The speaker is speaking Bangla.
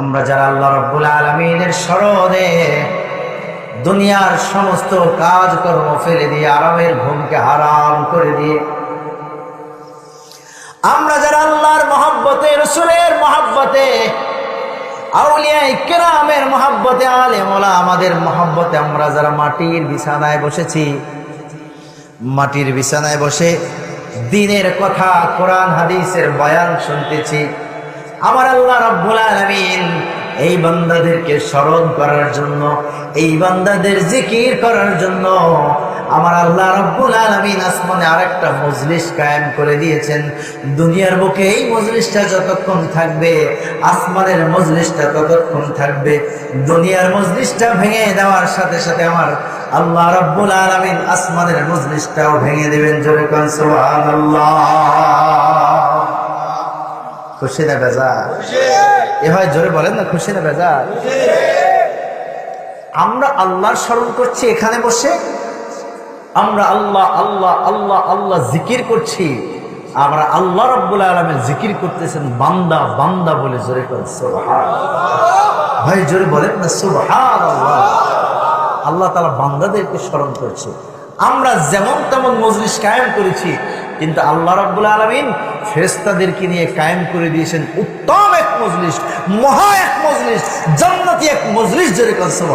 আমরা যারা আল্লাহ রব্বুল আলমিনের স্মরণে দুনিয়ার সমস্ত কাজকর্ম ফেলে দিয়ে আরামের ঘুমকে হারাম করে দিয়ে, আমরা যারা আল্লাহর মহাব্বতে, রসুলের মহাব্বতে আউলিয়াই কেরামের মহাব্বতে, আলে মোলা আমাদের মহাব্বতে আমরা যারা মাটির বিছানায় বসেছি, মাটির বিছানায় বসে দিনের কথা, কোরআন, হাদিসের বয়ান শুনতেছি আমার আল্লাহ রব্বুল আলামিন এই বান্দাদেরকে স্মরণ করার জন্য, এই বান্দাদের জিকির করার জন্য আমার আল্লাহ রব্বুল আলামিন আসমানে আরেকটা মজলিস কায়েম করে দিয়েছেন। দুনিয়ার বুকে এই মজলিসটা যতক্ষণ থাকবে, আসমানের মজলিসটা ততক্ষণ থাকবে। দুনিয়ার মজলিসটা ভেঙে দেওয়ার সাথে সাথে আমার আল্লাহ রব্বুল আলামিন আসমানের মজলিসটাও ভেঙে দেবেন। জোরে কোন, সুবহানাল্লাহ। খুশি না বেজার। এ হয় জোরে বলেন না খুশি না বেজার। আমরা আল্লাহর স্মরণ করছি এখানে বসে। আমরা আল্লাহ আল্লাহ আল্লাহ আল্লাহ জিকির করছি। আমরা আল্লাহ রব্বুল আলমের জিকির করতেছেন, বান্দা বান্দা বলে জোরে ভাই জোরে বলেন না সুবহান আল্লাহ তালা বান্দাদেরকে স্মরণ করছে। আমরা যেমন তেমন মজলিস কায়েম করেছি। কিন্তু আল্লাহ রব্বুল আলমিন ফেরেস্তাদেরকে নিয়ে কায়েম করে দিয়েছেন উত্তম এক মজলিস, মহা এক মজলিস, জান্নাতি এক মজলিস জোরে কনসব